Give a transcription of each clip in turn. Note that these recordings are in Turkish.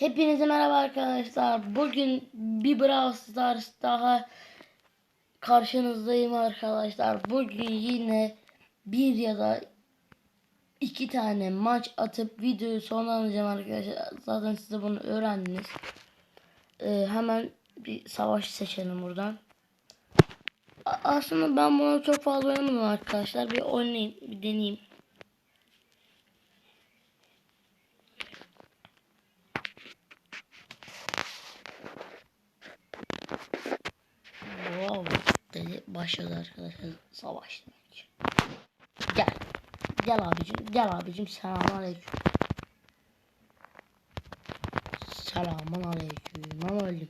Hepinize merhaba arkadaşlar. Bugün bir Brawl Stars daha karşınızdayım arkadaşlar. Bugün yine bir ya da iki tane maç atıp videoyu sonlandıracağım arkadaşlar. Zaten siz de bunu öğrendiniz. Ee, hemen bir savaş seçelim buradan. A- aslında ben bunu çok fazla oynamadım arkadaşlar. Bir oynayayım, bir deneyeyim. Dedi başladı arkadaşlar savaş demek. Gel. Gel abicim. Gel abicim. Selamun aleyküm. Selamun aleyküm. Ama öldüm.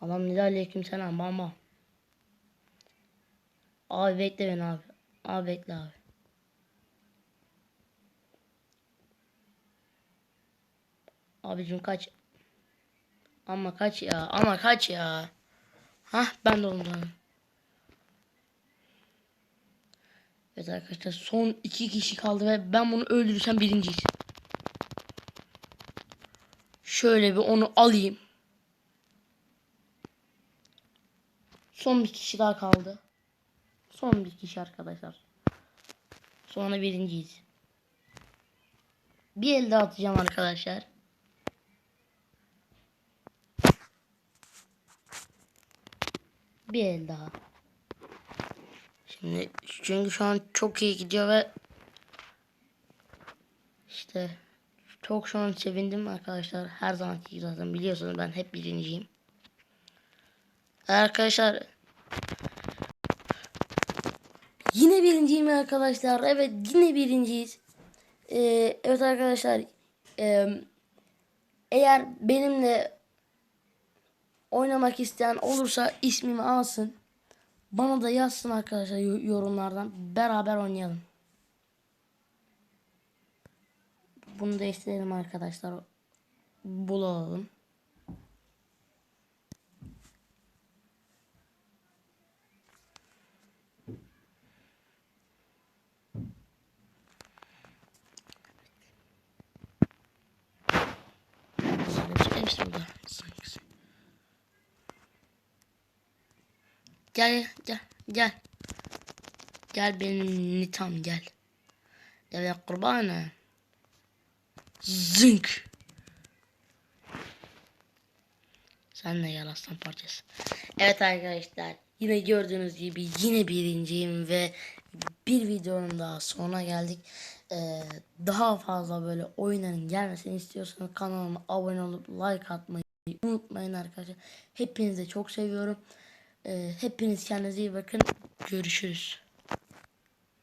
Adam ne aleyküm selam bamba. Abi bekle beni abi. Abi bekle abi. Abicim kaç. Ama kaç ya. Ama kaç ya. Hah ben de ondan. Evet arkadaşlar son iki kişi kaldı ve ben bunu öldürürsem birinciyiz. Şöyle bir onu alayım. Son bir kişi daha kaldı. Son bir kişi arkadaşlar. Sonra birinciyiz. Bir elde atacağım arkadaşlar. Bir el daha. Şimdi çünkü şu an çok iyi gidiyor ve işte çok şu an sevindim arkadaşlar. Her zamanki zaten biliyorsunuz ben hep birinciyim. Arkadaşlar yine birinciyim arkadaşlar. Evet yine birinciyiz. Ee, evet arkadaşlar eğer benimle oynamak isteyen olursa ismimi alsın. Bana da yazsın arkadaşlar yo- yorumlardan. Beraber oynayalım. Bunu da isteyelim arkadaşlar. Bulalım. Gel gel gel. Gel benim nitam gel. Gel ya kurbana. Zınk. Sen de gel aslan parçası. Evet arkadaşlar. Yine gördüğünüz gibi yine birinciyim ve bir videonun daha sonuna geldik. Ee, daha fazla böyle oyunların gelmesini istiyorsanız kanalıma abone olup like atmayı unutmayın arkadaşlar. Hepinizi çok seviyorum. Ee, hepiniz kendinize iyi bakın. Görüşürüz.